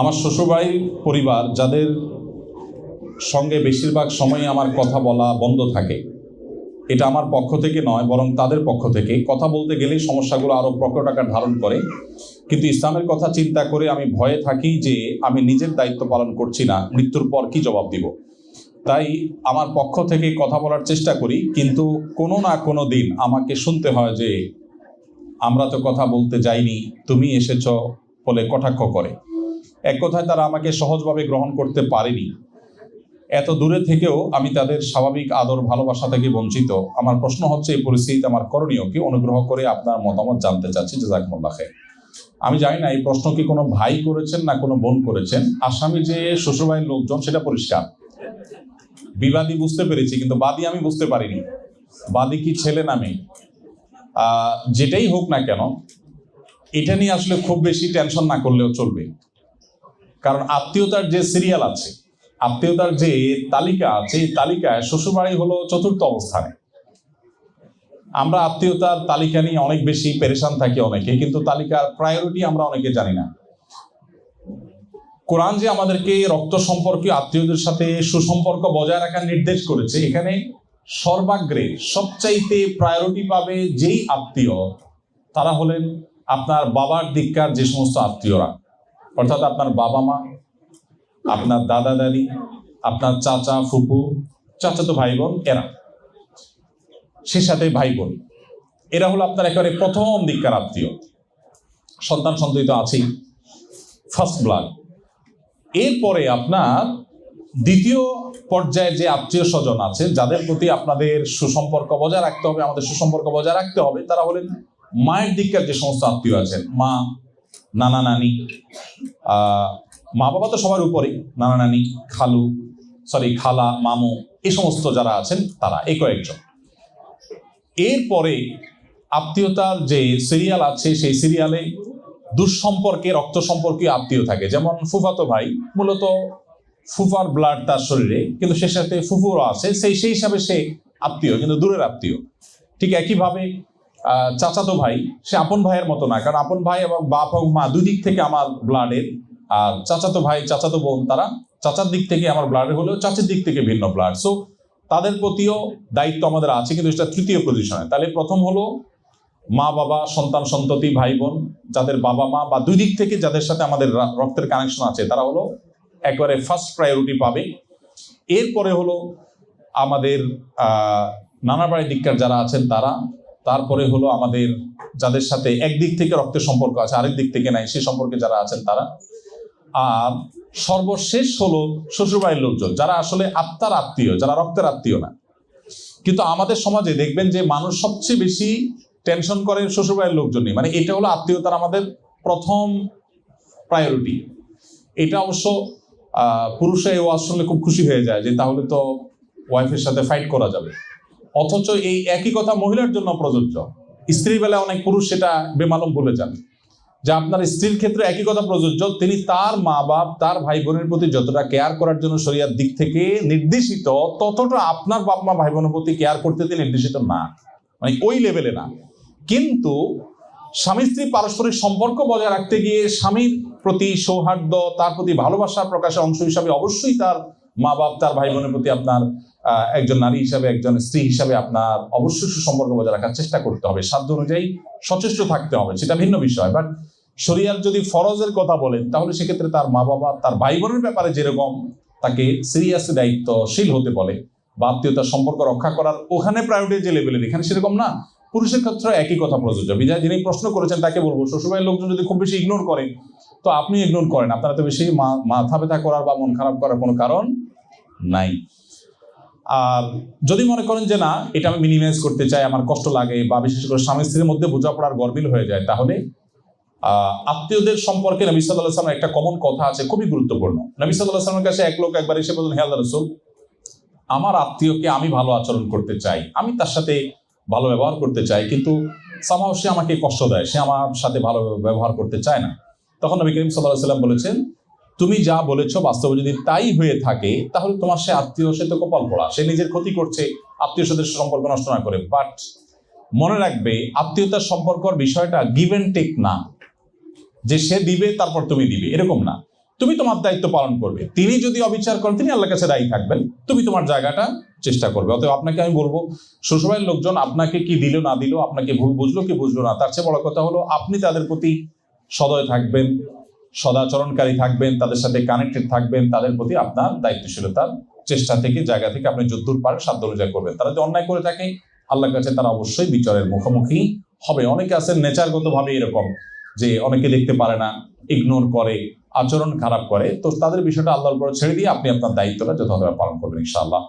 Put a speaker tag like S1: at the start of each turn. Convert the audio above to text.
S1: আমার শ্বশুরবাড়ির পরিবার, যাদের সঙ্গে বেশিরভাগ সময় আমার কথা বলা বন্ধ থাকে, এটা আমার পক্ষ থেকে নয়, বরং তাদের পক্ষ থেকে। কথা বলতে গেলেই সমস্যাগুলো আরও প্রকট আকার ধারণ করে। কিন্তু ইসলামের কথা চিন্তা করে আমি ভয়ে থাকি যে আমি নিজের দায়িত্ব পালন করছি না, মৃত্যুর পর কি জবাব দিব? তাই আমার পক্ষ থেকে কথা বলার চেষ্টা করি, কিন্তু কোনো না কোনো দিন আমাকে শুনতে হয় যে, আমরা তো কথা বলতে যাইনি, তুমি এসেছ বলে কটাক্ষ করে। এক কথায় তারা আমাকে সহজভাবে গ্রহণ করতে পারেনি। এত দূরে থেকেও আমি তাদের স্বাভাবিক আদর, ভালোবাসা থেকে বঞ্চিত। আমার প্রশ্ন হচ্ছে, এই পরিস্থিতিতে আমার করণীয় কি? অনুগ্রহ করে আপনার মতামত জানতে চাচ্ছি, জাজাকমুল্লাহ খাই আমি জানি না, এই প্রশ্ন কি কোনো ভাই করেছেন না কোনো বোন করেছেন? আসামি যে শ্বশুরবাড়ির লোকজন, সেটা পরিষ্কার। বিবাদী বুঝতে পেরেছি, কিন্তু বাদী আমি বুঝতে পারিনি। বাদী কি ছেলে না মেয়ে? যেটাই হোক না কেন, এটা নিয়ে আসলে খুব বেশি টেনশন না করলেও চলবে। কারণ আত্মীয়তার যে সিরিয়াল আছে, আত্মীয়তার যে তালিকা আছে, এই তালিকায় শ্বশুরবাড়ি হলো চতুর্থ অবস্থানে। আমরা আত্মীয়তার তালিকা নিয়ে অনেক বেশি পেরেশান থাকি অনেকে, কিন্তু তালিকার প্রায়োরিটি আমরা অনেকে জানি না। কোরআন যে আমাদেরকে রক্ত সম্পর্কীয় আত্মীয়দের সাথে সুসম্পর্ক বজায় রাখার নির্দেশ করেছে, এখানে সর্বাগ্রে সবচাইতে প্রায়োরিটি পাবে যেই আত্মীয়, তারা হলেন আপনার বাবার দিককার যে সমস্ত আত্মীয়রা। অর্থাৎ আপনার বাবা মা, আপনার দাদা দাদি, আপনার চাচা, ফুপু চাচাতো ভাই বোন, এরা। সে সাথে ভাই বোন। এরা হলো আপনার একেবারে প্রথম দিককার আত্মীয়। সন্তান সন্ততি তো আছেই। ফার্স্ট ব্লাড এরপরে আপনার দ্বিতীয় পর্যায়ে যে আত্মীয় স্বজন আছে, যাদের প্রতি আপনাদের সুসম্পর্ক বজায় রাখতে হবে, আমাদের সুসম্পর্ক বজায় রাখতে হবে, তারা হলেন মায়ের দিককার যে সমস্ত আত্মীয় আছেন, মা নানা নানি মা বাবা তো সবার উপরে নানা নানি খালু সরি খালা, মামু, এ সমস্ত যারা আছেন, তারা এই কয়েকজন। এরপরে আত্মীয়তার যে সিরিয়াল আছে, সেই সিরিয়ালে দুঃসম্পর্কে, রক্ত সম্পর্কীয় আত্মীয় থাকে। যেমন ফুফাতো ভাই, মূলত ফুফার ব্লাড তার শরীরে, কিন্তু সে সাথে ফুফুরও আছে, সেই সেই হিসাবে সে আত্মীয়, কিন্তু দূরের আত্মীয়। ঠিক একইভাবে চাচাতো ভাই, সে আপন ভাইয়ের মতো না, কারণ আপন ভাই এবং বাপ এবং মা দুই দিক থেকে আমার ব্লাডের আর চাচাতো ভাই, চাচাতো বোন, তারা চাচার দিক থেকে আমার ব্লাডের হলেও চাচির দিক থেকে ভিন্ন ব্লাড সো তাদের প্রতিও দায়িত্ব আমাদের আছে, কিন্তু সেটা তৃতীয় পজিশনে তাহলে প্রথম হলো মা, বাবা, সন্তান, সন্ততি, ভাই, বোন, যাদের বাবা, মা, বা দুই দিক থেকে যাদের সাথে আমাদের রক্তের কানেকশন আছে, তারা হলো একবারে ফার্স্ট প্রায়োরিটি পাবে। এরপরে হলো আমাদের নানা বাড়ির দিককার যারা আছেন, তারা তারপরে হলো আমাদের যাদের সাথে একদিক থেকে রক্তের সম্পর্ক আছে, আরেক দিক থেকে নাই সে সম্পর্কে যারা আছেন তারা। আর সর্বশেষ হলো শ্বশুরবাড়ির লোকজন, যারা আসলে আত্মার আত্মীয়, যারা রক্তের আত্মীয় না। কিন্তু আমাদের সমাজে দেখবেন যে মানুষ সবচেয়ে বেশি টেনশন করে শ্বশুরবাড়ির লোকজনই মানে এটা হলো আত্মীয়তার আমাদের প্রথম প্রায়োরিটি এটা অবশ্য পুরুষরা ওয়াজ শুনলে খুব খুশি হয়ে যায় যে তাহলে তো ওয়াইফের সাথে ফাইট করা যাবে। অথচ এই একই কথা মহিলার জন্য প্রযোজ্য। স্ত্রীর বেলায় অনেক পুরুষ সেটা বেমালম বলে যান। যে আপনার স্ত্রীর ক্ষেত্রে একই কথা প্রযোজ্য, তিনি তার মা বাপ তার ভাই বোনের প্রতি যতটা কেয়ার করার জন্য শরিয়ার দিক থেকে নির্দেশিত, ততটা আপনার বাপ মা ভাই বোনের প্রতি কেয়ার করতে তিনি নির্দেশিত না। মানে ওই লেভেলে না। কিন্তু স্বামী স্ত্রী পারস্পরিক সম্পর্ক বজায় রাখতে গিয়ে স্বামীর প্রতি সৌহার্দ্য, তার প্রতি ভালোবাসা প্রকাশের অংশ হিসাবে অবশ্যই তার মা বাপ তার ভাই বোনের প্রতি আপনার একজন নারী হিসাবে, একজন স্ত্রী হিসাবে আপনার অবশ্যই সুসম্পর্ক বজায় রাখার চেষ্টা করতে হবে। সাধ্য অনুযায়ী সচেষ্ট থাকতে হবে, সেটা ভিন্ন বিষয়। বাট শরিয়ার যদি ফরজের কথা বলেন, তাহলে সেক্ষেত্রে তার মা বাবা, তার ভাই বোনের ব্যাপারে যেরকম তাকে সিরিয়াসলি দায়িত্বশীল হতে বলে বা আত্মীয়তার সম্পর্ক রক্ষা করার ওখানে প্রায়োরিটি যে লেভেলের এখানে সেরকম না। পুরুষের ক্ষেত্রে একই কথা প্রযোজ্য। বিজয় যিনি প্রশ্ন করেছেন, তাকে বলব, শ্বশুরবাড়ির লোকজন যদি খুব বেশি ইগনোর করে তো আপনি ইগনোর করেন। আপনারা তো বেশি মাথা ব্যথা করার বা মন খারাপ করার কোনো কারণ নাই। যদি মনে করেন যে না, এটা আমি মিনিমাইজ করতে চাই, আমার কষ্ট লাগে বা বিশেষ করে স্বামী স্ত্রীর মধ্যে বোঝাপড়ার গরমিল হয়ে যায়, তাহলে আত্মীয়দের সম্পর্কে নবী সাল্লাহ একটা কমন কথা আছে, খুবই গুরুত্বপূর্ণ। নবী সাল্লাহ কাছে এক লোক একবার এসে বললেন হেয়াল রসুল, আমার আত্মীয়কে আমি ভালো আচরণ করতে চাই, আমি তার সাথে ভালো ব্যবহার করতে চাই, কিন্তু সামাও সে আমাকে কষ্ট দেয়, সে আমার সাথে ভালো ব্যবহার করতে চায় না। তখন নবী করিম সাল্লাহ সাল্লাম বলেছেন তুমি যা বলেছ বাস্তবে যদি তাই হয়ে থাকে, তাহলে তোমার সে আত্মীয়, সে তো কপাল পড়া। সে নিজের ক্ষতি করছে, আত্মীয় সাথে সম্পর্ক নষ্ট না করে। বাট মনে রাখবে, আত্মীয়তার সম্পর্কর বিষয়টা গিভ অ্যান্ড টেক না। যে সে দিবে, তারপর তুমি দিবে। এরকম না। তুমি তোমার দায়িত্ব পালন করবে। তিনি যদি অবিচার করেন, তিনি আল্লাহর কাছে দায়ী থাকবেন। তুমি তোমার জায়গাটা চেষ্টা করবে। অতএব আপনাকে আমি বলব, শ্বশুরবাড়ির লোকজন আপনাকে কি দিল, না দিল, আপনাকে ভুল বুঝলো, কি বুঝলো না, তার চেয়ে বড় কথা হলো, আপনি তাদের প্রতি সদয় থাকবেন। সদাচরণকারী থাকবেন, তাদের সাথে কানেক্টেড থাকবেন, তাদের প্রতি আপনার দায়িত্বশীলতার চেষ্টা থেকে, জায়গা থেকে আপনি যদ্দূর পারেন, সাধ্য অনুযায়ী করবেন। তারা যদি অন্যায় করে থাকে, আল্লাহর কাছে তারা অবশ্যই বিচারের মুখোমুখি হবে। অনেকে আছেন নেচারগত ভাবে এরকম যে অনেকে দেখতে পারে না ইগনোর করে, আচরণ খারাপ করে। তো তাদের বিষয়টা আল্লাহর উপর ছেড়ে দিয়ে আপনি আপনার দায়িত্বটা যথাযথভাবে পালন করবেন, ইনশাআল্লাহ।